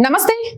నమస్తే.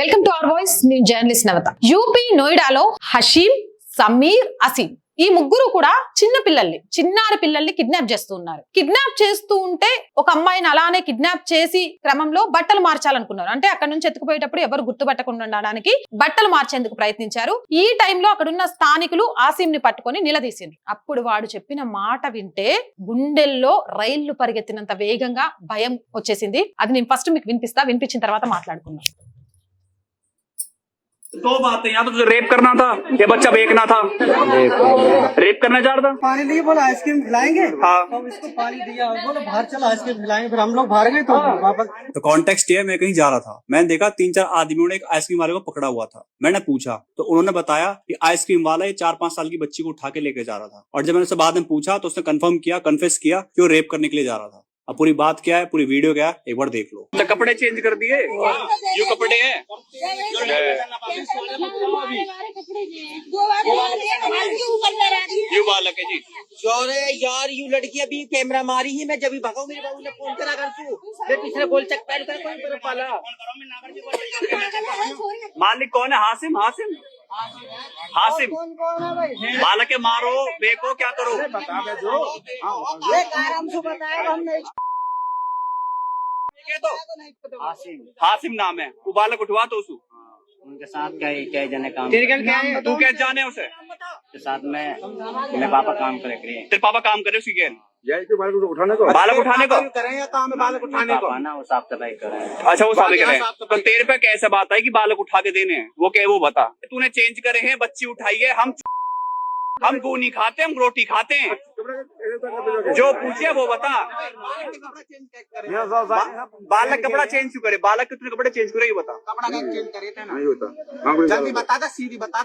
Welcome to our voice. నేను journalist Navata. UP నోయిడాలో హషీం సమీర్ అసీం. ఈ ముగ్గురు కూడా చిన్న పిల్లల్ని చిన్నారి పిల్లల్ని కిడ్నాప్ చేస్తూ ఉన్నారు. కిడ్నాప్ చేస్తూ ఉంటే ఒక అమ్మాయిని అలానే కిడ్నాప్ చేసి క్రమంలో బట్టలు మార్చాలనుకున్నారు. అంటే అక్కడ నుంచి ఎత్తుకుపోయేటప్పుడు ఎవరు గుర్తుపట్టకుండా ఉండడానికి బట్టలు మార్చేందుకు ప్రయత్నించారు. ఈ టైంలో అక్కడున్న స్థానికులు ఆసిం ని పట్టుకొని నిలదీసింది అప్పుడు వాడు చెప్పిన మాట వింటే గుండెల్లో రైళ్ళు పరిగెత్తినంత వేగంగా భయం వచ్చేసింది. అది నేను ఫస్ట్ మీకు వినిపిస్తా వినిపించిన తర్వాత మాట్లాడుకున్నాను दो बातें या तो तुझे रेप करना था या बच्चा बेचना था। रेप करना चाह रहा था। पानी लिए बोला आइसक्रीम खिलाएँगे? हाँ। तो इसको पानी दिया बोला बाहर चलो आइसक्रीम खिलाएँगे फिर हम लोग बाहर गए तो वापस तो कॉन्टेक्स्ट ये मैं कहीं जा रहा था। मैंने देखा तीन चार आदमियों ने एक आइसक्रीम वाले को पकड़ा हुआ था। मैंने पूछा तो उन्होंने बताया कि आइसक्रीम वाला ये चार पाँच साल की बच्ची को उठा के लेके जा रहा था। और जब मैंने उससे बाद में पूछा तो उसने कंफर्म किया कन्फेस किया कि वो रेप करने के लिए जा रहा था। अब पूरी बात क्या है? पूरी वीडियो क्या है? एक बार देख लो। तो कपड़े चेंज कर दिए? ये कपड़े हैं। ये बालक है जी। यार यू लड़की अभी कैमरा मारी ही मैं जब भी भगाऊ मेरे बाबू ने फ़ोन करा कर तू मैं पिछले गोल चक पहन कर कोई मेरे पाला। मालिक कौन है? हासिम हासिम। हासिम बालक के मारो बेको क्या करो? आराम से बताया हमने हासिम नाम है। वो बालक उठवा तो उसको। उनके साथ कई कई जने काम तेरे क्या है? तू क्या जाने उसे? के साथ में मेरे पापा काम करे करे तेरे पापा काम करे उसी के? बालक उठाने को? करे या काम है बालक उठाने को? पापा ना वो साफ़ सफ़ाई कर। रहे हैं अच्छा वो करें। तो तेरे पे कैसे बात आई कि बालक उठा के देने? हैं वो क्या वो बता। तूने चेंज करे हैं बच्ची उठाई है हम हम गू नहीं खाते हम रोटी खाते हैं। जो पूछे वो बता। बा- बालक कपड़ा चेंज क्यों करे? बालक कितने कपड़े चेंज करे ये बता। कपड़ा चेंज करे थे ना। जल्दी बता दे सीधी बता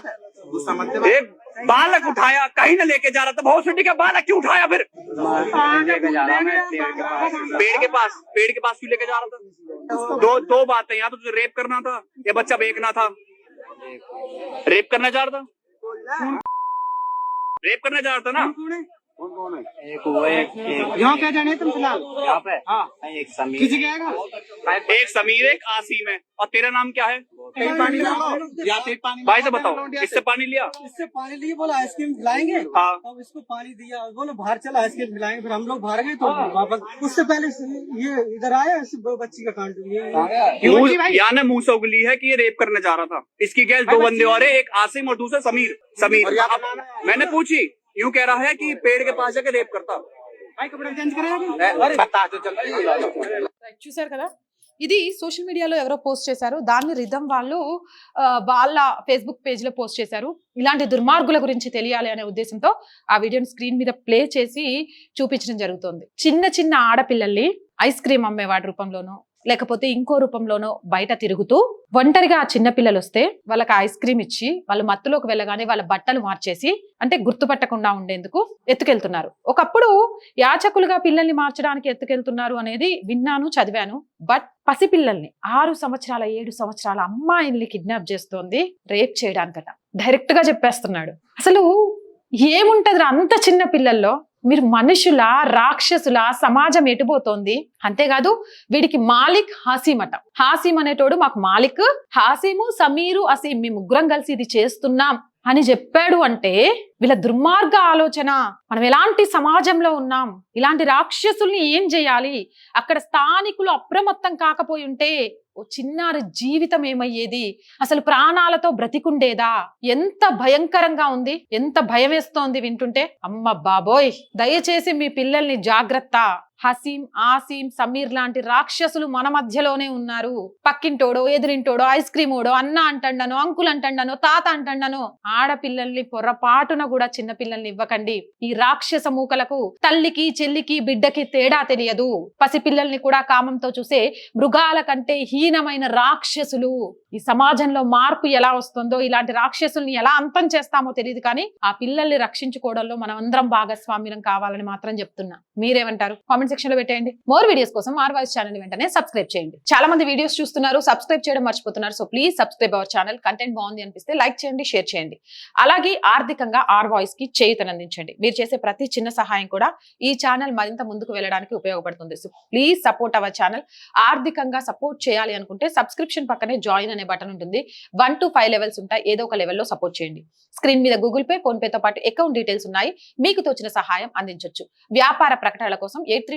गुस्सा मत एक बालक उठाया कहीं ना लेके जा रहा था। बहुत सिटी का बालक क्यों उठाया फिर? लेके जा रहा मैं पेड़ के पास पेड़ के पास पेड़ के पास क्यों लेके जा रहा था? दो दो बातें या तो तुझे रेप करना था या बच्चा बेचना था? रेप करना चाह रहा था? रेप करना चाह रहा था ना? एक वो एक एक यहाँ क्या जाने तुम फ़िलहाल? यहाँ पे? हाँ। एक समीर। किसी के आएगा एक समीर एक आसीम है। और तेरा नाम क्या है? पानी या पानी भाई से बताओ इससे पानी लिया? इससे पानी लिए बोला आइसक्रीम खिलाएँगे? हाँ। अब इसको पानी दिया। बोला बाहर चलो आइसक्रीम खिलाएँगे। फिर हम लोग बाहर गए तो वापस। उससे पहले ये इधर आया इस बच्ची का कांड? यहाँ ने मुँह से उगली है कि ये रेप करने जा रहा था। इसकी गैस दो बंदे और है एक आसिम और दूसरा समीर। समीर। मैंने पूछी यूं कह रहा है कि पेड़ के पास जाके रेप करता भाई कपड़ा चेंज करेगा बता दो जल्दी రైట్ చూశారు కదా ఇది సోషల్ మీడియాలో ఎవరో పోస్ట్ చేశారు దాన్ని రిధం వాళ్ళు ఆ, వాళ్ళ ఫేస్బుక్ పేజ్ లో పోస్ట్ చేశారు ఇలాంటి దుర్మార్గుల గురించి తెలియాలి అనే ఉద్దేశంతో ఆ వీడియోని స్క్రీన్ మీద ప్లే చేసి చూపించడం జరుగుతుంది చిన్న చిన్న ఆడపిల్లల్ని ఐస్ క్రీమ్ అమ్మేవాడి రూపంలోనో లేకపోతే ఇంకో రూపంలోనో బయట తిరుగుతూ ఒంటరిగా ఆ చిన్నపిల్లలు వస్తే వాళ్ళకి ఐస్ క్రీమ్ ఇచ్చి వాళ్ళు మత్తులోకి వెళ్ళగానే వాళ్ళ బట్టలు మార్చేసి అంటే గుర్తుపట్టకుండా ఉండేందుకు ఎత్తుకెళ్తున్నారు. ఒకప్పుడు యాచకులుగా పిల్లల్ని మార్చడానికి ఎత్తుకెళ్తున్నారు అనేది విన్నాను చదివాను. బట్ పసిపిల్లల్ని ఆరు సంవత్సరాల ఏడు సంవత్సరాల అమ్మాయిల్ని కిడ్నాప్ చేస్తోంది రేప్ చేయడానికట. డైరెక్ట్గా చెప్పేస్తున్నాడు. అసలు ఏముంటది అంత చిన్న పిల్లల్లో? మీరు మనుషుల రాక్షసుల సమాజం ఎటుపోతోంది? అంతేకాదు వీడికి మాలిక్ హాసీం అట. హాసీం అనేటోడు మాకు మాలిక్ హాసీము సమీరు అసీం మీ ముగ్గురం కలిసి ఇది చేస్తున్నాం. అని చెప్పాడు అంటే వీళ్ళ దుర్మార్గ ఆలోచన. మనం ఎలాంటి సమాజంలో ఉన్నాం? ఇలాంటి రాక్షసుల్ని ఏం చేయాలి? అక్కడ స్థానికులు అప్రమత్తం కాకపోయి ఉంటే ఓ చిన్నారి జీవితం ఏమయ్యేది? అసలు ప్రాణాలతో బ్రతికుండేదా? ఎంత భయంకరంగా ఉంది ఎంత భయం వేస్తోంది వింటుంటే అమ్మ బాబోయ్! దయచేసి మీ పిల్లల్ని జాగ్రత్త. హసీం ఆసీం సమీర్ లాంటి రాక్షసులు మన మధ్యలోనే ఉన్నారు. పక్కింటోడో ఎదురింటోడో ఐస్ క్రీమ్ ఓడో అన్న అంటండను అంకుల్ అంటండనో తాత అంటండనో ఆడపిల్లల్ని పొరపాటున కూడా చిన్న పిల్లల్ని ఇవ్వకండి. ఈ రాక్షస మూకలకు తల్లికి చెల్లికి బిడ్డకి తేడా తెలియదు. పసిపిల్లల్ని కూడా కామంతో చూసే మృగాల కంటే హీనమైన రాక్షసులు ఈ సమాజంలో మార్పు ఎలా వస్తుందో ఇలాంటి రాక్షసుల్ని ఎలా అంతం చేస్తామో తెలియదు కానీ ఆ పిల్లల్ని రక్షించుకోవడంలో మనం అందరం భాగస్వామ్యం కావాలని మాత్రం చెప్తున్నా. మీరేమంటారు? కామెంట్స్ కామెంట్ సెక్షన్లో పెట్టేయండి. మోర్ వీడియోస్ కోసం ఆర్ వాయిస్ ఛానల్ వెంటనే సబ్స్క్రైబ్ చేయండి. చాలా మంది వీడియోస్ చూస్తున్నారు సబ్స్క్రైబ్ చేయడం మర్చిపోతున్నారు. So please subscribe our channel content బాగుంది అనిపిస్తే లైక్ చేయండి షేర్ చేయండి. అలాగే ఆర్థికంగా ఆర్ వాయిస్కి చేయుతనందించండి మీరు చేసే ప్రతి చిన్న సహాయం కూడా ఈ ఛానల్ మరింత ముందుకు వెళ్ళడానికి ఉపయోగపడుతుంది. So please support our channel ఆర్థికంగా సపోర్ట్ చేయాలి అనుకుంటే సబ్స్క్రిప్షన్ పక్కనే జాయిన్ అనే బటన్ ఉంటుంది. వన్ టు ఫైవ్ లెవెల్స్ ఉంటాయి. ఏదో ఒక లెవెల్లో సపోర్ట్ చేయండి. స్క్రీన్ మీద గూగుల్ పే ఫోన్ పేతో పాటు అకౌంట్ డీటెయిల్స్ ఉన్నాయి. మీకు తోచిన సహాయం అందించొచ్చు. వ్యాపార ప్రకటనల కోసం eight three